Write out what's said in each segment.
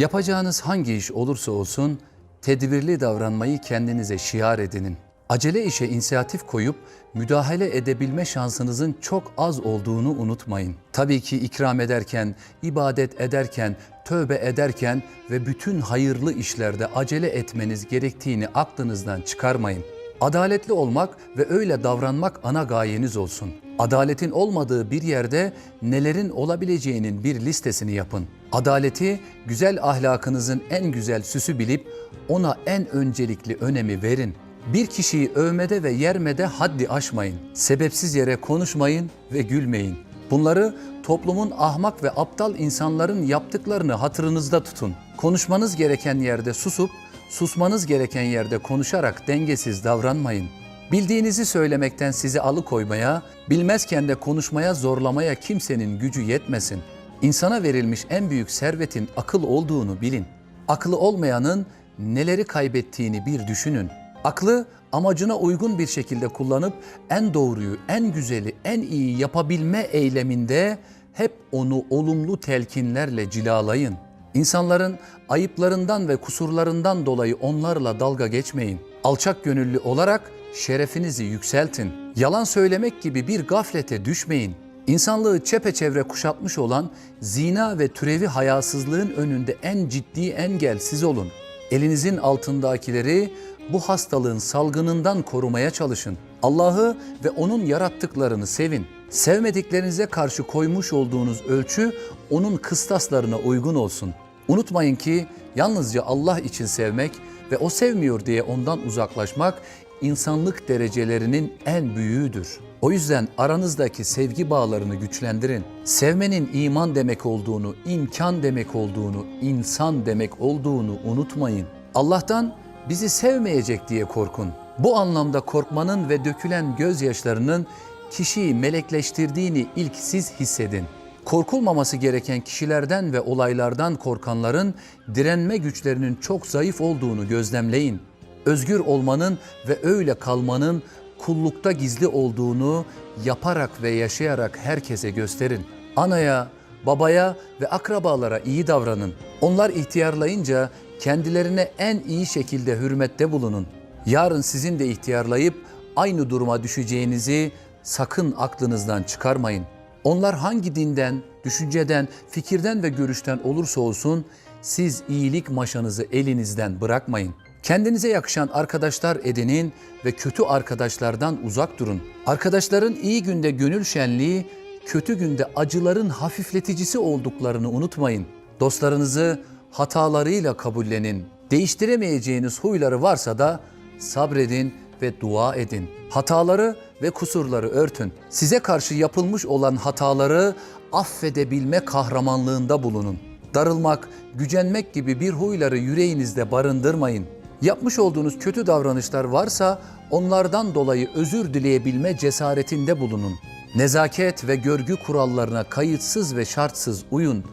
Yapacağınız hangi iş olursa olsun tedbirli davranmayı kendinize şiar edinin. Acele işe inisiyatif koyup müdahale edebilme şansınızın çok az olduğunu unutmayın. Tabii ki ikram ederken, ibadet ederken, tövbe ederken ve bütün hayırlı işlerde acele etmeniz gerektiğini aklınızdan çıkarmayın. Adaletli olmak ve öyle davranmak ana gayeniz olsun. Adaletin olmadığı bir yerde nelerin olabileceğinin bir listesini yapın. Adaleti güzel ahlakınızın en güzel süsü bilip ona en öncelikli önemi verin. Bir kişiyi övmede ve yermede haddi aşmayın. Sebepsiz yere konuşmayın ve gülmeyin. Bunları toplumun ahmak ve aptal insanların yaptıklarını hatırınızda tutun. Konuşmanız gereken yerde susup susmanız gereken yerde konuşarak dengesiz davranmayın. Bildiğinizi söylemekten sizi alıkoymaya, bilmezken de konuşmaya zorlamaya kimsenin gücü yetmesin. İnsana verilmiş en büyük servetin akıl olduğunu bilin. Aklı olmayanın neleri kaybettiğini bir düşünün. Aklı amacına uygun bir şekilde kullanıp en doğruyu, en güzeli, en iyi yapabilme eyleminde hep onu olumlu telkinlerle cilalayın. İnsanların ayıplarından ve kusurlarından dolayı onlarla dalga geçmeyin. Alçak gönüllü olarak şerefinizi yükseltin. Yalan söylemek gibi bir gaflete düşmeyin. İnsanlığı çepeçevre kuşatmış olan zina ve türevi hayasızlığın önünde en ciddi engel siz olun. Elinizin altındakileri bu hastalığın salgınından korumaya çalışın. Allah'ı ve onun yarattıklarını sevin. Sevmediklerinize karşı koymuş olduğunuz ölçü onun kıstaslarına uygun olsun. Unutmayın ki yalnızca Allah için sevmek ve o sevmiyor diye ondan uzaklaşmak insanlık derecelerinin en büyüğüdür. O yüzden aranızdaki sevgi bağlarını güçlendirin. Sevmenin iman demek olduğunu, imkan demek olduğunu, insan demek olduğunu unutmayın. Allah'tan bizi sevmeyecek diye korkun. Bu anlamda korkmanın ve dökülen gözyaşlarının kişiyi melekleştirdiğini ilk siz hissedin. Korkulmaması gereken kişilerden ve olaylardan korkanların direnme güçlerinin çok zayıf olduğunu gözlemleyin. Özgür olmanın ve öyle kalmanın kullukta gizli olduğunu yaparak ve yaşayarak herkese gösterin. Anaya, babaya ve akrabalara iyi davranın. Onlar ihtiyarlayınca kendilerine en iyi şekilde hürmette bulunun. Yarın sizin de ihtiyarlayıp aynı duruma düşeceğinizi sakın aklınızdan çıkarmayın. Onlar hangi dinden, düşünceden, fikirden ve görüşten olursa olsun siz iyilik maşanızı elinizden bırakmayın. Kendinize yakışan arkadaşlar edinin ve kötü arkadaşlardan uzak durun. Arkadaşların iyi günde gönül şenliği, kötü günde acıların hafifleticisi olduklarını unutmayın. Dostlarınızı hatalarıyla kabullenin. Değiştiremeyeceğiniz huyları varsa da sabredin ve dua edin. Hataları ve kusurları örtün. Size karşı yapılmış olan hataları affedebilme kahramanlığında bulunun. Darılmak, gücenmek gibi bir huyları yüreğinizde barındırmayın. Yapmış olduğunuz kötü davranışlar varsa onlardan dolayı özür dileyebilme cesaretinde bulunun. Nezaket ve görgü kurallarına kayıtsız ve şartsız uyun.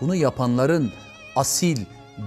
Bunu yapanların asil,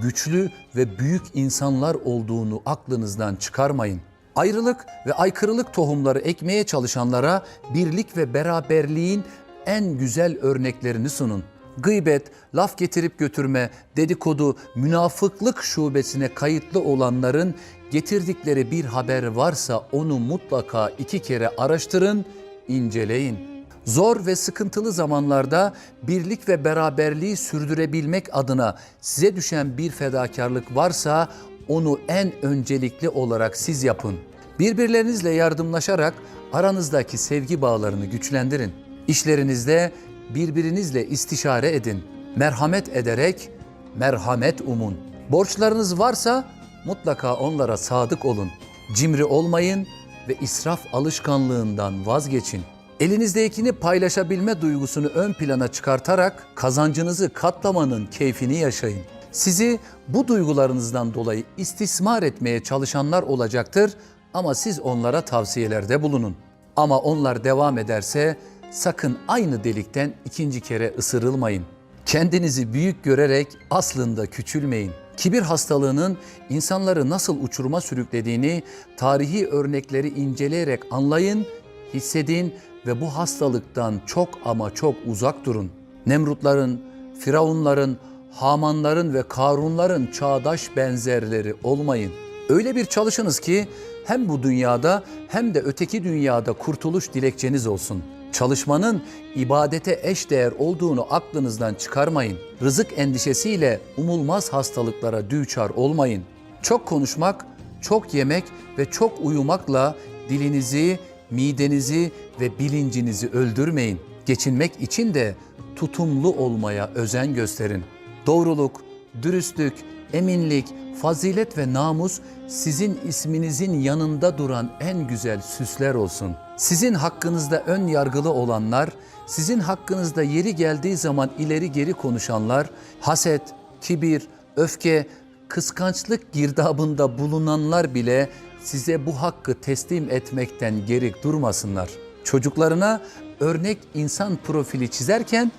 güçlü ve büyük insanlar olduğunu aklınızdan çıkarmayın. Ayrılık ve aykırılık tohumları ekmeye çalışanlara birlik ve beraberliğin en güzel örneklerini sunun. Gıybet, laf getirip götürme, dedikodu, münafıklık şubesine kayıtlı olanların getirdikleri bir haber varsa onu mutlaka iki kere araştırın, inceleyin. Zor ve sıkıntılı zamanlarda birlik ve beraberliği sürdürebilmek adına size düşen bir fedakarlık varsa onu en öncelikli olarak siz yapın. Birbirlerinizle yardımlaşarak aranızdaki sevgi bağlarını güçlendirin. İşlerinizde birbirinizle istişare edin. Merhamet ederek merhamet umun. Borçlarınız varsa mutlaka onlara sadık olun. Cimri olmayın ve israf alışkanlığından vazgeçin. Elinizdekini paylaşabilme duygusunu ön plana çıkartarak kazancınızı katlamanın keyfini yaşayın. Sizi bu duygularınızdan dolayı istismar etmeye çalışanlar olacaktır ama siz onlara tavsiyelerde bulunun. Ama onlar devam ederse sakın aynı delikten ikinci kere ısırılmayın. Kendinizi büyük görerek aslında küçülmeyin. Kibir hastalığının insanları nasıl uçuruma sürüklediğini tarihi örnekleri inceleyerek anlayın, hissedin ve bu hastalıktan çok ama çok uzak durun. Nemrutların, Firavunların, Hamanların ve Karunların çağdaş benzerleri olmayın. Öyle bir çalışınız ki hem bu dünyada hem de öteki dünyada kurtuluş dilekçeniz olsun. Çalışmanın ibadete eşdeğer olduğunu aklınızdan çıkarmayın. Rızık endişesiyle umulmaz hastalıklara düçar olmayın. Çok konuşmak, çok yemek ve çok uyumakla dilinizi, midenizi ve bilincinizi öldürmeyin. Geçinmek için de tutumlu olmaya özen gösterin. Doğruluk, dürüstlük, eminlik, fazilet ve namus sizin isminizin yanında duran en güzel süsler olsun. Sizin hakkınızda ön yargılı olanlar, sizin hakkınızda yeri geldiği zaman ileri geri konuşanlar, haset, kibir, öfke, kıskançlık girdabında bulunanlar bile size bu hakkı teslim etmekten geri durmasınlar. Çocuklarına örnek insan profili çizerken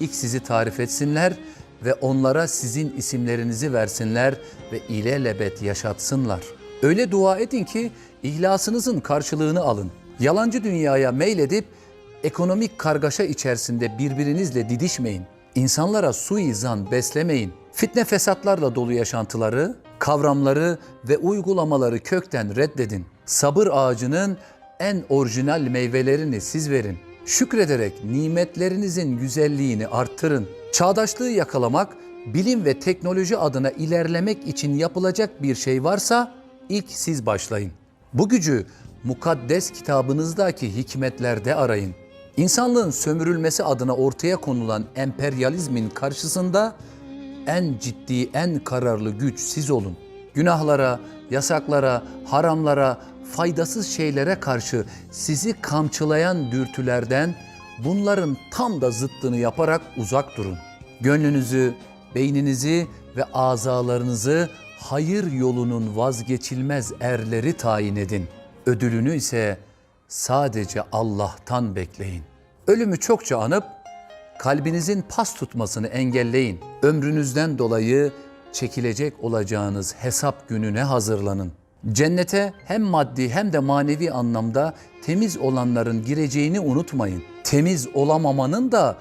ilk sizi tarif etsinler ve onlara sizin isimlerinizi versinler ve ilelebet yaşatsınlar. Öyle dua edin ki ihlasınızın karşılığını alın. Yalancı dünyaya meyledip ekonomik kargaşa içerisinde birbirinizle didişmeyin. İnsanlara suizan beslemeyin. Fitne fesatlarla dolu yaşantıları, kavramları ve uygulamaları kökten reddedin. Sabır ağacının en orijinal meyvelerini siz verin. Şükrederek nimetlerinizin güzelliğini arttırın. Çağdaşlığı yakalamak, bilim ve teknoloji adına ilerlemek için yapılacak bir şey varsa ilk siz başlayın. Bu gücü mukaddes kitabınızdaki hikmetlerde arayın. İnsanlığın sömürülmesi adına ortaya konulan emperyalizmin karşısında en ciddi, en kararlı güç siz olun. Günahlara, yasaklara, haramlara, faydasız şeylere karşı sizi kamçılayan dürtülerden bunların tam da zıttını yaparak uzak durun. Gönlünüzü, beyninizi ve azalarınızı hayır yolunun vazgeçilmez erleri tayin edin. Ödülünü ise sadece Allah'tan bekleyin. Ölümü çokça anıp kalbinizin pas tutmasını engelleyin. Ömrünüzden dolayı çekilecek olacağınız hesap gününe hazırlanın. Cennete hem maddi hem de manevi anlamda temiz olanların gireceğini unutmayın. Temiz olamamanın da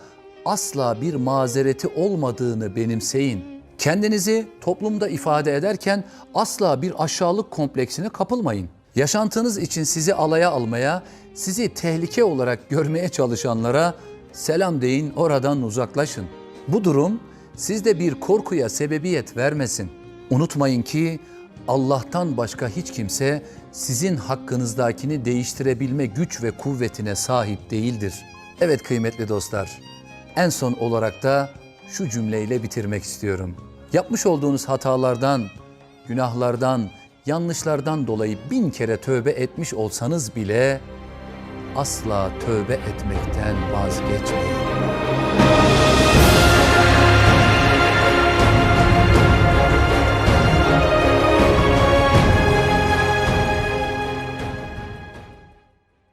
asla bir mazereti olmadığını benimseyin. Kendinizi toplumda ifade ederken asla bir aşağılık kompleksine kapılmayın. Yaşantınız için sizi alaya almaya, sizi tehlike olarak görmeye çalışanlara selam deyin, oradan uzaklaşın. Bu durum sizde bir korkuya sebebiyet vermesin. Unutmayın ki Allah'tan başka hiç kimse sizin hakkınızdakini değiştirebilme güç ve kuvvetine sahip değildir. Evet kıymetli dostlar, en son olarak da şu cümleyle bitirmek istiyorum. Yapmış olduğunuz hatalardan, günahlardan, yanlışlardan dolayı bin kere tövbe etmiş olsanız bile asla tövbe etmekten vazgeçmeyin.